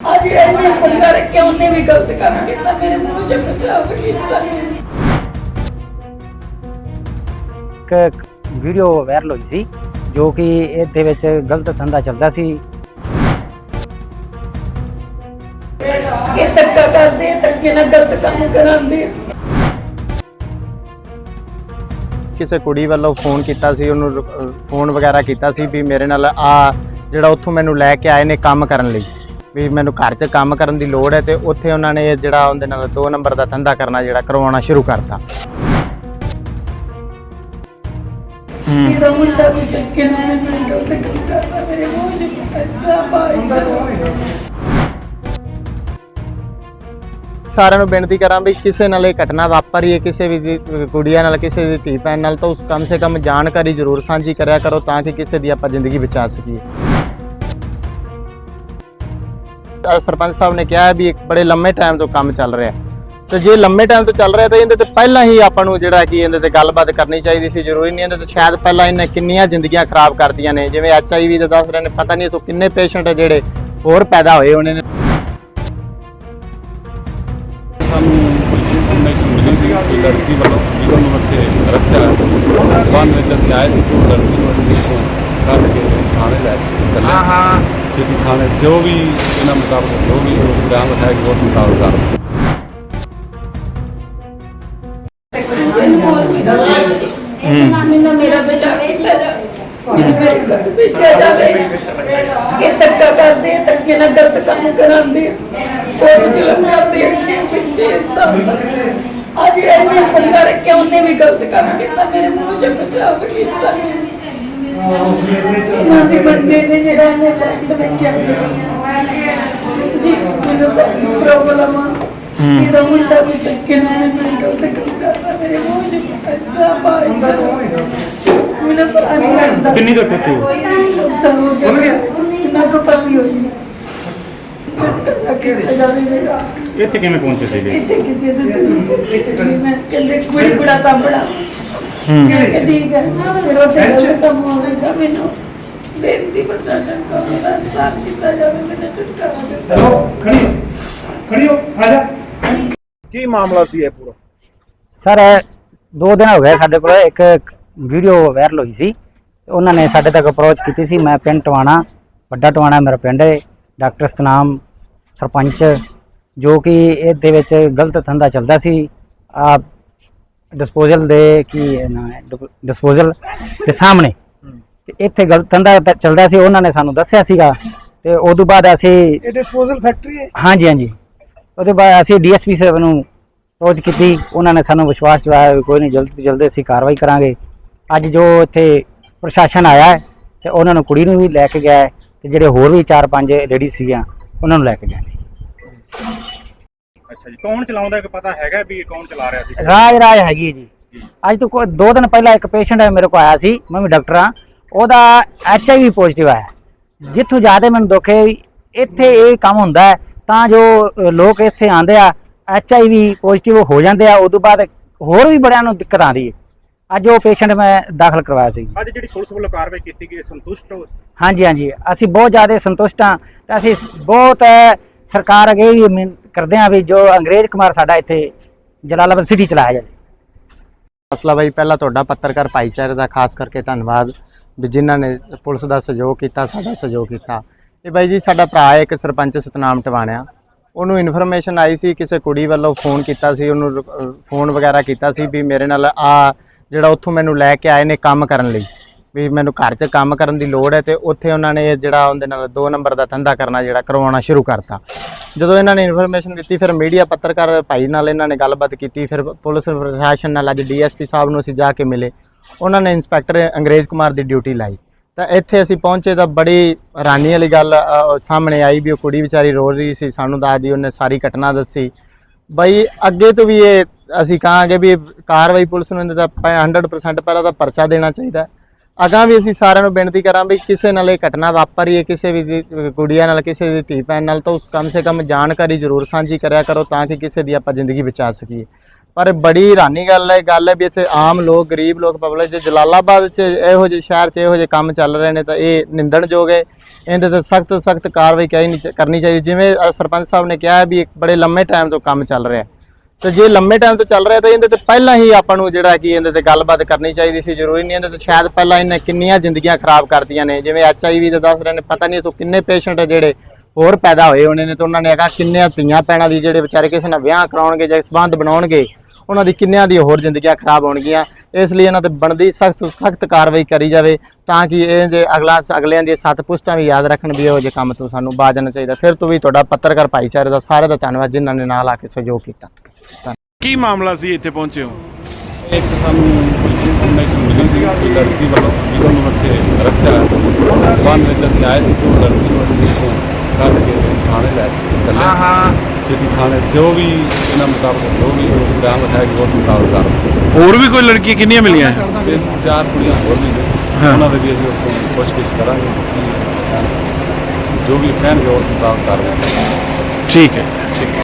ਜਿਹੜਾ ਇਹਨੇ ਪੰਗਾ ਰੱਖਿਆ ਉਹਨੇ ਵੀ ਗਲਤ ਕੰਮ ਕੀਤਾ ਮੇਰੇ ਮੂੰਹ ਚ ਪੰਜਾਬ ਕੀਤਾ। ਇੱਕ ਵੀਡੀਓ ਵਾਇਰਲ ਹੋਈ ਸੀ ਜੋ ਕਿ ਇਹਦੇ ਵਿੱਚ ਗਲਤ ਧੰਦਾ ਚੱਲਦਾ ਸੀ। ਇਹ ਧੱਕਾ ਕਰਦੇ ਆ, ਧੱਕੇ ਨਾਲ ਗਲਤ ਕੰਮ ਕਰਾਉਂਦੇ। ਆ। ਕਿਸੇ ਕੁੜੀ ਵੱਲੋਂ ਫੋਨ ਕੀਤਾ ਸੀ ਉਹਨੂੰ ਫੋਨ ਵਗੈਰਾ ਕੀਤਾ ਸੀ ਵੀ ਮੇਰੇ ਨਾਲ ਆ ਜਿਹੜਾ ਉੱਥੋਂ ਮੈਨੂੰ ਲੈ ਕੇ ਆਏ ਨੇ ਕੰਮ ਕਰਨ ਲਈ। ਵੀ ਮੈਨੂੰ ਘਰ 'ਚ ਕੰਮ ਕਰਨ ਦੀ ਲੋੜ ਹੈ ਤੇ ਉੱਥੇ ਉਹਨਾਂ ਨੇ ਜਿਹੜਾ ਉਹਦੇ ਨਾਲ ਦੋ ਨੰਬਰ ਦਾ ਧੰਦਾ ਕਰਨਾ ਜਿਹੜਾ ਕਰਵਾਉਣਾ ਸ਼ੁਰੂ ਕਰਤਾ। ਮੇਰਾ ਮੁੰਡਾ ਵੀ ਧੱਕੇ ਨਾਲ ਮੈਨੂੰ ਗਲਤ ਕੰਮ ਕਰਦਾ ਮੇਰੇ ਮੂੰਹ ਚ ਪੈਦਾ ਪਾਈ ਸਾਰਿਆਂ ਨੂੰ ਬੇਨਤੀ ਕਰਾਂ ਵੀ ਕਿਸੇ ਨਾਲ ਇਹ ਘਟਨਾ ਵਾਪਰੀ ਹੈ, ਕਿਸੇ ਵੀ ਕੁੜੀਆਂ ਨਾਲ, ਕਿਸੇ ਦੀ ਧੀ ਭੈਣ ਨਾਲ, ਤਾਂ ਉਸ ਕਮ ਸੇ ਕਮ ਜਾਣਕਾਰੀ ਜ਼ਰੂਰ ਸਾਂਝੀ ਕਰਿਆ ਕਰੋ ਤਾਂ ਕਿ ਕਿਸੇ ਦੀ ਆਪਾਂ ਜ਼ਿੰਦਗੀ ਬਚਾ ਸਕੀਏ। ਸਰਪੰਚ ਸਾਹਿਬ ਨੇ ਕਿਹਾ ਹੈ ਵੀ ਇੱਕ ਬੜੇ ਲੰਮੇ ਟਾਈਮ ਤੋਂ ਕੰਮ ਚੱਲ ਰਿਹਾ ਹੈ। ਤੇ ਜੇ ਲੰਮੇ ਟਾਈਮ ਤੋਂ ਚੱਲ ਰਿਹਾ ਤਾਂ ਇਹਦੇ ਤੇ ਪਹਿਲਾਂ ਹੀ ਆਪਾਂ ਨੂੰ ਜਿਹੜਾ ਕਿ ਇਹਦੇ ਤੇ ਗੱਲਬਾਤ ਕਰਨੀ ਚਾਹੀਦੀ ਸੀ ਜ਼ਰੂਰੀ ਨਹੀਂ ਇਹਦੇ ਤੇ ਸ਼ਾਇਦ ਪਹਿਲਾਂ ਇਹਨੇ ਕਿੰਨੀਆਂ ਜ਼ਿੰਦਗੀਆਂ ਖਰਾਬ ਕਰਦੀਆਂ ਨੇ। ਜਿਵੇਂ ਐਚਆਈਵੀ ਦੇ ਦੱਸ ਰਹੇ ਨੇ ਪਤਾ ਨਹੀਂ ਇਥੋਂ ਕਿੰਨੇ ਪੇਸ਼ੈਂਟ ਜਿਹੜੇ ਹੋਰ ਪੈਦਾ ਹੋਏ ਹੋਣੇ ਨੇ। ਸਾਨੂੰ ਇਨਫੋਰਮੇਸ਼ਨ ਮਿਲੀ ਸੀ ਕਿ ਲੜਕੀ ਵੱਲੋਂ ਜਿਹਨੂੰ ਨੂੰ ਉੱਥੇ ਰੱਖਿਆ ਬੰਦ ਵਿੱਚ ਆਏ ਸੀ ਲੜਕੀ ਨੂੰ ਅਸੀਂ ਇੱਥੋਂ ਕੱਢ ਕੇ ਥਾਣੇ ਲੈ ਕੇ ਚੱਲੇ ਹਾਂ ਹਾਂ। ਸਿਟੀ ਥਾਣੇ ਜੋ ਵੀ ਇਹਨਾਂ ਮੁਤਾਬਕ ਜੋ ਵੀ ਉਹ ਬਿਆਨ ਲਿਖਾਇਆ ਉਸ ਮੁਤਾਬਕ ਕਰ ਇਹਨੂੰ ਬੋਲ ਮੇਰਾ ਮੈਨੂੰ ਮੇਰਾ ਬਚਾ ਕੀਤਾ ਜਾ ਮੈਨੂੰ ਮੇਰੇ ਘਰ ਭੇਜਿਆ ਜਾਵੇ ਇਹ ਧੱਕਾ ਕਰਦੇ ਆ, ਧੱਕੇ ਨਾਲ ਗਲਤ ਕੰਮ ਕਰਾਉਂਦੇ ਆ। ਕੋਈ ਜ਼ੁਲਮ ਕਰਦੇ ਆ ਕਿ ਪਿੱਛੇ ਆ ਜਿਹੜਾ ਇਹਨੇ ਪੰਗਾ ਰੱਖਿਆ ਉਹਨੇ ਵੀ ਗਲਤ ਕੰਮ ਕੀਤਾ ਮੇਰੇ ਮੂੰਹ ਚ ਪੰਜਾਬ ਕੀਤਾ ਇਹਨਾਂ ਦੇ ਬੰਦੇ ਨੇ ਜਿਹੜਾ ਇਹਨੇ ਫਰੈਂਡ ਰੱਖਿਆ ਜੀ ਮੈਨੂੰ ਸਭ ਪ੍ਰੋਬਲਮ ਆ। ਮੇਰਾ ਮੁੰਡਾ ਵੀ ਧੱਕੇ ਨਾਲ ਮੈਨੂੰ ਗਲਤ ਕੰਮ ਕਰਦਾ ਮੇਰੇ ਮੂੰਹ ਚ ਪੈਦਾ ਪਾਈ ਮੈਨੂੰ ਸਾਹ ਨਹੀਂ। ਆਉਂਦਾ ਕਿੰਨੀ ਦੇਰ ਤੱਕ ਤਾਂ ਹੋ ਗਿਆ। ਨਾ ਕੋ ਪਸੀ ਹੋਈ। ਛੁਟਕਾਰਾ ਕੀਤਾ ਜਾਵੇ ਮੇਰਾ ਇੱਥੇ ਕਿਵੇਂ ਪਹੁੰਚੇ ਸੀਗੇ? ਇੱਥੇ ਕਿਸੇ ਦੇ ਸੀ। ਮੈਂ ਕਹਿੰਦੇ ਕੁੜੀ ਬੜਾ ਸਾਂਭਣਾ। ਮੈਂ ਕਿਹਾ ਠੀਕ ਹੈ। ਫਿਰ ਉਹ ਤੇ ਗਲਤ ਕੰਮ ਹੋਵੇਗਾ ਮੈਨੂੰ ਬੇਨਤੀ ਪ੍ਰਸ਼ਾਸਨ ਕੋ ਮੇਰਾ ਸਾਥ ਕੀਤਾ ਜਾਵੇ ਮੈਨੂੰ ਛੁਟਕਾਰਾ ਦਿੱਤਾ ਚਲੋ ਖੜੀ ਹੋ, ਖੜੀ ਹੋ ਆ ਜਾ। ਕੀ ਮਾਮਲਾ ਸੀ ਇਹ ਪੂਰਾ? ਸਰ ਦੋ ਦਿਨ ਹੋ ਗਏ ਸਾਡੇ ਕੋਲ ਇੱਕ ਵੀਡੀਓ ਵਾਇਰਲ ਹੋਈ ਸੀ। ਉਹਨਾਂ ਨੇ ਸਾਡੇ ਤੱਕ ਅਪਰੋਚ ਕੀਤੀ ਸੀ। ਮੈਂ ਪਿੰਡ ਟਵਾਣਾ ਵੱਡਾ ਟਵਾਣਾ ਮੇਰਾ ਪਿੰਡ ਹੈ। ਡਾਕਟਰ ਸਤਨਾਮ ਸਰਪੰਚ ਜੋ ਕਿ ਇਹਦੇ ਵਿੱਚ ਗਲਤ ਧੰਦਾ ਚੱਲਦਾ ਸੀ। ਆ ਡਿਸਪੋਜ਼ਲ ਦੇ ਕੀ ਡਿਸਪੋਜ਼ਲ ਦੇ ਸਾਹਮਣੇ। ਤੇ ਇੱਥੇ ਗਲਤ ਧੰਦਾ ਪ- ਚੱਲਦਾ ਸੀ ਉਹਨਾਂ ਨੇ ਸਾਨੂੰ ਦੱਸਿਆ ਸੀਗਾ। ਤੇ ਉਦੋਂ ਬਾਅਦ ਅਸੀਂ ਇਹ ਡਿਸਪੋਜ਼ਲ ਫੈਕਟਰੀ ਹੈ? ਹਾਂਜੀ ਹਾਂਜੀ। ਉਹਦੇ ਬਾਅਦ ਅਸੀਂ ਡੀਐਸਪੀ ਸਾਹਿਬ ਨੂੰ ਅਪਰੋਚ ਕੀਤੀ। ਉਹਨਾਂ ਨੇ ਸਾਨੂੰ ਵਿਸ਼ਵਾਸ ਦਿਵਾਇਆ ਵੀ ਕੋਈ ਨਹੀਂ ਜਲਦ ਤੋਂ ਜਲਦ ਅਸੀਂ ਕਾਰਵਾਈ ਕਰਾਂਗੇ। ਅੱਜ ਜੋ ਇੱਥੇ ਪ੍ਰਸ਼ਾਸਨ ਆਇਆ ਹੈ ਤੇ ਉਹਨਾਂ ਨੂੰ ਕੁੜੀ ਨੂੰ ਵੀ ਲੈ ਕੇ ਗਿਆ ਹੈ ਤੇ ਜਿਹੜੇ ਹੋਰ ਵੀ 4-5 ਲੇਡੀਜ਼ ਸੀਗੀਆਂ ਉਹਨਾਂ ਨੂੰ ਲੈ ਕੇ ਗਏ ਨੇ ਅੱਛਾ ਜੀ ਕੌਣ ਚਲਾਉਂਦਾ ਕਿ ਪਤਾ ਹੈਗਾ ਵੀ ਕੌਣ ਚਲਾ ਰਿਹਾ ਸੀ? ਰਾਜ ਰਾਜ ਹੈਗੀ ਜੀ। ਅੱਜ ਤੋਂ ਕੋਈ ਦੋ ਦਿਨ ਪਹਿਲਾਂ ਇੱਕ ਪੇਸ਼ੈਂਟ ਮੇਰੇ ਕੋਲ ਆਇਆ ਸੀ ਮੈਂ ਵੀ ਡਾਕਟਰ ਹਾਂ। ਉਹਦਾ ਐਚਆਈਵੀ ਪੋਜ਼ਿਟਿਵ ਆਇਆ। ਜਿੱਥੋਂ ਜ਼ਿਆਦਾ ਮੈਨੂੰ ਦੁੱਖ ਹੈ ਇੱਥੇ ਇਹ ਕੰਮ ਹੁੰਦਾ ਹੈ ਤਾਂ ਜੋ ਲੋਕ ਇੱਥੇ ਆਂਦੇ ਆ ਐਚਆਈਵੀ ਪੋਜ਼ਿਟਿਵ ਹੋ ਜਾਂਦੇ ਆ ਉਦੋਂ ਬਾਅਦ ਹੋਰ ਵੀ ਬੜਿਆਂ ਨੂੰ ਦਿੱਕਤ ਆਉਂਦੀ ਹੈ। ਅੱਜ ਉਹ ਪੇਸ਼ੈਂਟ ਮੈਂ ਦਾਖਲ ਕਰਵਾਇਆ ਸੀ। ਅੱਜ ਜਿਹੜੀ ਪੁਲਿਸ ਵੱਲੋਂ ਕਾਰਵਾਈ ਕੀਤੀ ਗਈ ਸੰਤੁਸ਼ਟ ਹੋ? ਹਾਂਜੀ ਹਾਂਜੀ। ਅਸੀਂ ਬਹੁਤ ਜ਼ਿਆਦਾ ਸੰਤੁਸ਼ਟ ਹਾਂ ਤੇ ਅਸੀਂ ਬਹੁਤ ਸਰਕਾਰ ਅੱਗੇ ਵੀ ਉਮੀਦ ਕਰਦੇ ਹਾਂ ਵੀ ਜੋ ਅੰਗਰੇਜ਼ ਕੁਮਾਰ ਸਾਡਾ ਇੱਥੇ ਜਲਾਲਾਬਾਦ ਸਿਟੀ ਚਲਾਇਆ ਜਾਵੇ। ਮਸਲਾ ਬਾਈ, ਪਹਿਲਾਂ ਤੁਹਾਡਾ ਪੱਤਰਕਾਰ ਭਾਈਚਾਰੇ ਦਾ ਖਾਸ ਕਰਕੇ ਧੰਨਵਾਦ ਵੀ ਜਿਨ੍ਹਾਂ ਨੇ ਪੁਲਿਸ ਦਾ ਸਹਿਯੋਗ ਕੀਤਾ, ਸਾਡਾ ਸਹਿਯੋਗ ਕੀਤਾ। ਇਹ ਬਾਈ ਜੀ, ਸਾਡਾ ਭਰਾ ਹੈ ਇੱਕ ਸਰਪੰਚ ਸਤਨਾਮ ਟਵਾਣਿਆ। ਉਹਨੂੰ ਇਨਫੋਰਮੇਸ਼ਨ ਆਈ ਸੀ, ਕਿਸੇ ਕੁੜੀ ਵੱਲੋਂ ਫੋਨ ਕੀਤਾ ਸੀ, ਉਹਨੂੰ ਫੋਨ ਵਗੈਰਾ ਕੀਤਾ ਸੀ ਵੀ ਮੇਰੇ ਨਾਲ ਆ ਜਿਹੜਾ ਉੱਥੋਂ ਮੈਨੂੰ ਲੈ ਕੇ ਆਏ ਨੇ ਕੰਮ ਕਰਨ ਲਈ। ਵੀ ਮੈਨੂੰ ਘਰ 'ਚ ਕੰਮ ਕਰਨ ਦੀ ਲੋੜ ਹੈ ਤੇ ਉੱਥੇ ਉਹਨਾਂ ਨੇ ਜਿਹੜਾ ਉਹਦੇ ਨਾਲ ਦੋ ਨੰਬਰ ਦਾ ਧੰਦਾ ਕਰਨਾ ਜਿਹੜਾ ਕਰਵਾਉਣਾ ਸ਼ੁਰੂ ਕਰਤਾ। ਜਦੋਂ ਇਹਨਾਂ ਨੇ ਇਨਫੋਰਮੇਸ਼ਨ ਦਿੱਤੀ, ਫਿਰ ਮੀਡੀਆ ਪੱਤਰਕਾਰ ਭਾਈ ਨਾਲ ਇਹਨਾਂ ਨੇ ਗੱਲਬਾਤ ਕੀਤੀ, ਫਿਰ ਪੁਲਿਸ ਪ੍ਰਸ਼ਾਸਨ ਨਾਲ ਅੱਜ ਡੀਐਸਪੀ ਸਾਹਿਬ ਨੂੰ ਅਸੀਂ ਜਾ ਕੇ ਮਿਲੇ। ਉਹਨਾਂ ਨੇ ਇੰਸਪੈਕਟਰ ਅੰਗਰੇਜ਼ ਕੁਮਾਰ ਦੀ ਡਿਊਟੀ ਲਾਈ। ਤਾਂ ਇੱਥੇ ਅਸੀਂ ਪਹੁੰਚੇ ਤਾਂ ਬੜੀ ਹੈਰਾਨੀ ਵਾਲੀ ਗੱਲ ਸਾਹਮਣੇ ਆਈ ਵੀ ਉਹ ਕੁੜੀ ਵਿਚਾਰੀ ਰੋ ਰਹੀ ਸੀ, ਸਾਨੂੰ ਦੱਸਦੀ ਉਹਨੇ ਸਾਰੀ ਘਟਨਾ ਦੱਸੀ। ਬਈ ਅੱਗੇ ਤੋਂ ਵੀ ਇਹ ਅਸੀਂ ਕਹਾਂਗੇ ਵੀ ਕਾਰਵਾਈ ਪੁਲਿਸ ਨੂੰ ਇਹਦਾ ਤਾਂ 100% ਪਹਿਲਾਂ ਤਾਂ ਪਰਚਾ ਦੇਣਾ ਚਾਹੀਦਾ। ਅਗਾਂ ਵੀ ਅਸੀਂ ਸਾਰਿਆਂ ਨੂੰ ਬੇਨਤੀ ਕਰਾਂ ਵੀ ਕਿਸੇ ਨਾਲ ਇਹ ਘਟਨਾ ਵਾਪਰੀ ਹੈ ਕਿਸੇ ਵੀ ਦੀ- ਨਾਲ, ਕਿਸੇ ਦੀ ਧੀ ਭੈਣ ਨਾਲ, ਤਾਂ ਉਸ ਕਮ ਸੇ ਕਮ ਜਾਣਕਾਰੀ ਜ਼ਰੂਰ ਸਾਂਝੀ ਕਰਿਆ ਕਰੋ ਤਾਂ ਕਿ ਕਿਸੇ ਦੀ ਆਪਾਂ ਜ਼ਿੰਦਗੀ ਬਚਾ ਸਕੀਏ। ਪਰ ਬੜੀ ਹੈਰਾਨੀ ਗੱਲ ਹੈ ਗੱਲ ਹੈ ਵੀ ਇੱਥੇ ਆਮ ਲੋਕ, ਗਰੀਬ ਲੋਕ ਪਬਲਿਕ ਜੇ ਜਲਾਲਾਬਾਦ 'ਚ ਇਹੋ ਜਿਹੇ ਸ਼ਹਿਰ 'ਚ ਇਹੋ ਜਿਹੇ ਕੰਮ ਚੱਲ ਰਹੇ ਨੇ ਤਾਂ ਇਹ ਨਿੰਦਣਯੋਗ ਹੈ। ਇਹਦੇ ਤੇ ਸਖਤ ਸਖਤ ਕਾਰਵਾਈ ਕਰਨੀ ਕਰਨੀ ਚਾਹੀਦੀ। ਜਿਵੇਂ ਸਰਪੰਚ ਸਾਹਿਬ ਨੇ ਕਿਹਾ ਵੀ ਇੱਕ ਬੜੇ ਲੰਮੇ ਟਾਈਮ ਤੋਂ ਕੰਮ ਚੱਲ ਰਿਹਾ। ਹੈ ਤੇ ਜੇ ਲੰਮੇ ਟਾਈਮ ਤੋਂ ਚੱਲ ਰਿਹਾ ਤਾਂ ਇਹਦੇ ਤੇ ਪਹਿਲਾਂ ਹੀ ਆਪਾਂ ਨੂੰ ਜਿਹੜਾ ਕਿ ਇਹਦੇ ਤੇ ਗੱਲਬਾਤ ਕਰਨੀ ਚਾਹੀਦੀ ਸੀ, ਜ਼ਰੂਰੀ ਨਹੀਂ ਇਹਦੇ ਤੇ, ਸ਼ਾਇਦ ਪਹਿਲਾਂ ਇਹਨੇ ਕਿੰਨੀਆਂ ਜ਼ਿੰਦਗੀਆਂ ਖਰਾਬ ਕਰਤੀਆਂ ਨੇ। ਜਿਵੇਂ ਐਚਆਈਵੀ ਦੇ ਦੱਸ ਰਹੇ ਨੇ, ਪਤਾ ਨਹੀਂ ਤੋਂ ਕਿੰਨੇ ਪੇਸ਼ੈਂਟ ਜਿਹੜੇ ਹੋਰ ਪੈਦਾ ਹੋਏ ਹੋਣੇ ਨੇ ਤੇ ਉਹਨਾਂ ਨੇ ਹੈਗਾ ਕਿੰਨਿਆਂ ਧੀਆਂ ਪੈਣਾ ਦੀ ਜਿਹੜੇ ਵਿਚਾਰੇ ਕਿਸੇ ਨਾਲ ਵਿਆਹ ਕਰਾਉਣਗੇ ਜਾਂ ਸੰਬੰਧ ਬਣਾਉਣਗੇ, ਉਹਨਾਂ ਦੀ ਕਿੰਨਿਆਂ ਦੀ ਹੋਰ ਜ਼ਿੰਦਗੀਆਂ ਖਰਾਬ ਹੋਣਗੀਆਂ। ਇਸ ਲਈ ਇਹਨਾਂ ਤੇ ਬਣਦੀ ਸਖਤ ਸਖਤ ਕਾਰਵਾਈ ਕਰੀ ਜਾਵੇ ਤਾਂ ਕਿ ਇਹ ਜੇ ਅਗਲਾ, ਅਗਲਿਆਂ ਦੀਆਂ ਸੱਤ ਪੁਸ਼ਟਾਂ ਵੀ ਯਾਦ ਰੱਖਣ ਵੀ ਇਹੋ ਜਿਹੇ ਕੰਮ ਤੋਂ ਸਾਨੂੰ ਬਾਜ਼ ਜਾਣਾ ਚਾਹੀਦਾ। ਫਿਰ ਤੋਂ ਵੀ ਤੁਹਾਡਾ ਪੱਤਰਕਾਰ ਭਾਈਚਾਰੇ ਦਾ ਸਾਰੇ ਦਾ ਧੰਨਵਾਦ ਜਿਨ੍ਹਾਂ ਨੇ ਨਾਲ ਆ ਕੇ ਸਹਿਯੋਗ ਕੀਤਾ। ਕੀ ਮਾਮਲਾ ਸੀ ਇੱਥੇ ਪਹੁੰਚੇ ਹੋ? ਇੱਕ ਸਾਨੂੰ ਪੁਲਿਸ ਇਨਫੋਰਮੇਸ਼ਨ ਮਿਲੀ ਸੀ ਕਿ ਲੜਕੀ ਵੱਲੋਂ ਜਿਹਨੂੰ ਨੂੰ ਉੱਥੇ ਰੱਖਿਆ ਬੰਦ ਵਿੱਚ ਅਸੀਂ ਆਏ ਸੀ ਤੋਂ ਲੜਕੀ ਨੂੰ ਅਸੀਂ ਇੱਥੋਂ ਕੱਢ ਕੇ ਥਾਣੇ ਲੈ ਕੇ ਚੱਲੇ ਹਾਂ ਸਿਟੀ ਥਾਣੇ ਜੋ ਵੀ ਇਹਨਾਂ ਮੁਤਾਬਕ ਜੋ ਵੀ ਬਿਆਨ ਹੈ ਕਿ ਉਸ ਮੁਤਾਬਕ ਕਰ ਹੋਰ ਵੀ ਕੋਈ ਲੜਕੀਆਂ ਕਿੰਨੀਆਂ ਮਿਲੀਆਂ? ਤੇ ਚਾਰ ਕੁੜੀਆਂ ਹੋਰ ਵੀ ਨੇ। ਉਹਨਾਂ ਦੇ ਵੀ ਅਸੀਂ ਉਸ ਤੋਂ ਪੁੱਛਗਿੱਛ ਕਰਾਂਗੇ ਕਿ ਜੋ ਵੀ ਕਹਿਣਗੇ ਉਸ ਮੁਤਾਬਕ ਕਰ ਰਹੇ ਠੀਕ ਹੈ ਠੀਕ ਹੈ।